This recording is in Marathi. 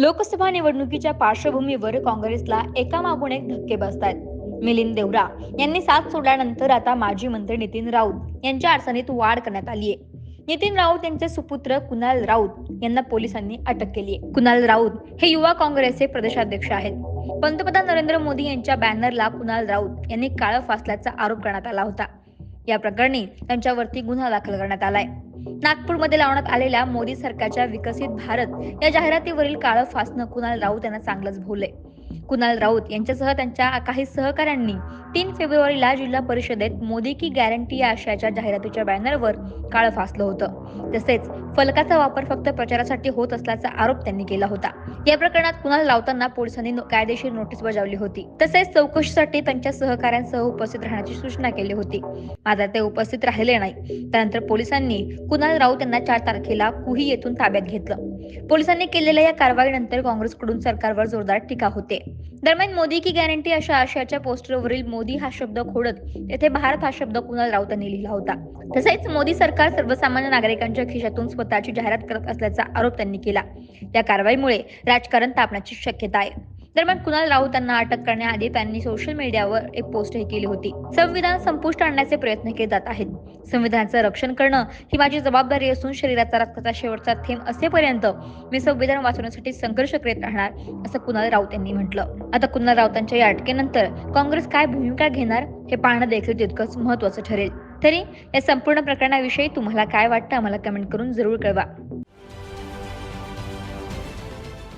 लोकसभा निवडणुकीच्या पार्श्वभूमीवर काँग्रेसला एकामागून एक धक्के बसत आहेत मिलिंद देवरा यांनी साथ सोडल्यानंतर आता माजी मंत्री नितीन राऊत यांच्या अडचणीत वाढ करण्यात आली आहे नितीन राऊत यांचे सुपुत्र कुणाल राऊत यांना पोलिसांनी अटक केली आहे कुणाल राऊत हे युवा काँग्रेसचे प्रदेशाध्यक्ष आहेत. पंतप्रधान नरेंद्र मोदी यांच्या बॅनरला कुणाल राऊत यांनी काळं फासल्याचा आरोप करण्यात आला होता. या प्रकरणी त्यांच्यावरती गुन्हा दाखल करण्यात आलाय. नागपूरमध्ये लावण्यात आलेल्या मोदी सरकारच्या विकसित भारत या जाहिरातीवरील काळं फासणं कुणाल राऊत यांना चांगलंच भोवलंय. कुणाल राऊत यांच्यासह त्यांच्या काही सहकाऱ्यांनी तीन फेब्रुवारीला जिल्हा परिषदेत मोदी की गॅरंटी या आशयाच्या जाहिरातीच्या बॅनरवर काळ फासलं होतं. तसेच फलकाचा वापर फक्त प्रचारासाठी होत असल्याचा आरोप त्यांनी केला होता. या प्रकरणात कुणाल राऊतांना पोलिसांनी कायदेशीर नोटीस बजावली होती. तसेच चौकशीसाठी त्यांच्या सहकाऱ्यांसह उपस्थित राहण्याची सूचना केली होती. मात्र ते उपस्थित राहिले नाही. त्यानंतर पोलिसांनी कुणाल राऊत यांना चार तारखेला कुही येथून ताब्यात घेतलं. पोलिसांनी केलेल्या या कारवाईनंतर काँग्रेसकडून सरकारवर जोरदार टीका होते. दरम्यान मोदी की गॅरंटी अशा आशयाच्या पोस्टरवरील मोदी हा शब्द खोडत येथे भारत हा शब्द कुणाल राऊतांनी लिहिला होता. तसेच मोदी सरकार सर्वसामान्य नागरिकांच्या खिशातून स्वतःची जाहिरात करत असल्याचा आरोप त्यांनी केला. या कारवाईमुळे राजकारण तापण्याची शक्यता आहे. दरम्यान कुणाल राऊतांना अटक करण्याआधी त्यांनी सोशल मीडियावर एक पोस्टही केली होती. संविधान संपुष्ट आणण्याचे प्रयत्न केले जात आहेत. संविधानाचं रक्षण करणं ही माझी जबाबदारी असून शरीराचा रक्ताचा शेवटचा थेंब असेपर्यंत मी संविधान वाचवण्यासाठी संघर्ष करीत राहणार असं कुणाल राऊत यांनी म्हटलं. आता कुणाल राऊतांच्या या अटकेनंतर काँग्रेस काय भूमिका घेणार हे पाहणं देखील तितकंच महत्वाचं ठरेल. तरी या संपूर्ण प्रकरणाविषयी तुम्हाला काय वाटतं आम्हाला कमेंट करून जरूर कळवा.